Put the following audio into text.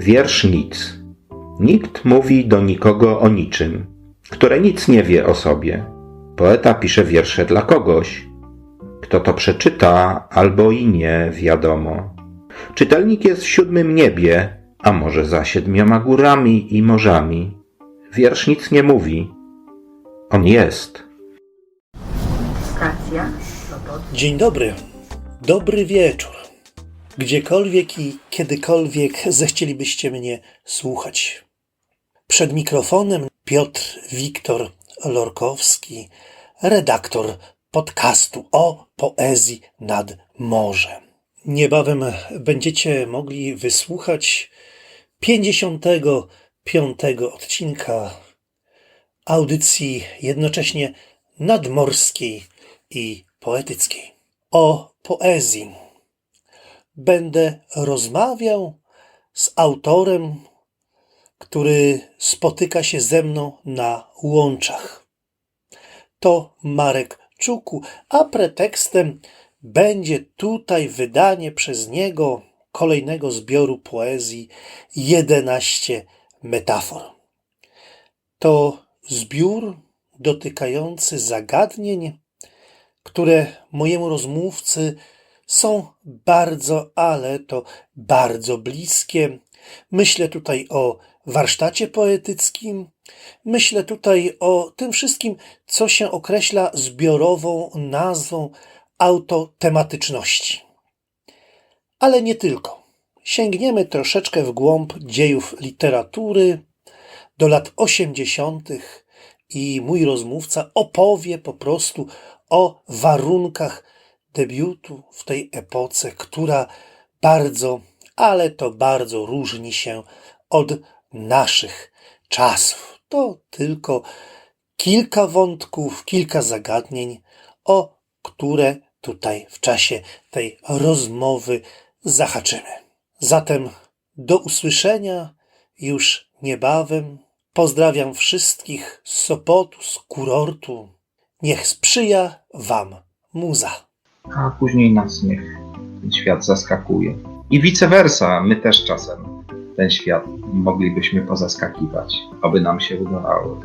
Wiersz nic. Nikt mówi do nikogo o niczym, które nic nie wie o sobie. Poeta pisze wiersze dla kogoś. Kto to przeczyta, albo i nie, wiadomo. Czytelnik jest w siódmym niebie, a może za siedmioma górami i morzami. Wiersz nic nie mówi. On jest. Stacja. Dzień dobry, dobry wieczór. Gdziekolwiek i kiedykolwiek zechcielibyście mnie słuchać. Przed mikrofonem Piotr Wiktor Lorkowski, redaktor podcastu o poezji nad morzem. Niebawem będziecie mogli wysłuchać 55 odcinka audycji jednocześnie nadmorskiej i poetyckiej. O poezji będę rozmawiał z autorem, który spotyka się ze mną na łączach. To Marek Czuku, a pretekstem będzie tutaj wydanie przez niego kolejnego zbioru poezji 11 metafor. To zbiór dotykający zagadnień, które mojemu rozmówcy są bardzo, ale to bardzo bliskie. Myślę tutaj o warsztacie poetyckim, myślę tutaj o tym wszystkim, co się określa zbiorową nazwą autotematyczności. Ale nie tylko. Sięgniemy troszeczkę w głąb dziejów literatury do lat 80. i mój rozmówca opowie po prostu o warunkach debiutu w tej epoce, która bardzo, ale to bardzo różni się od naszych czasów. To tylko kilka wątków, kilka zagadnień, o które tutaj w czasie tej rozmowy zahaczymy. Zatem do usłyszenia już niebawem. Pozdrawiam wszystkich z Sopotu, z kurortu. Niech sprzyja Wam muza. A później nas niech ten świat zaskakuje. I vice versa, my też czasem ten świat moglibyśmy pozaskakiwać, aby nam się udawało.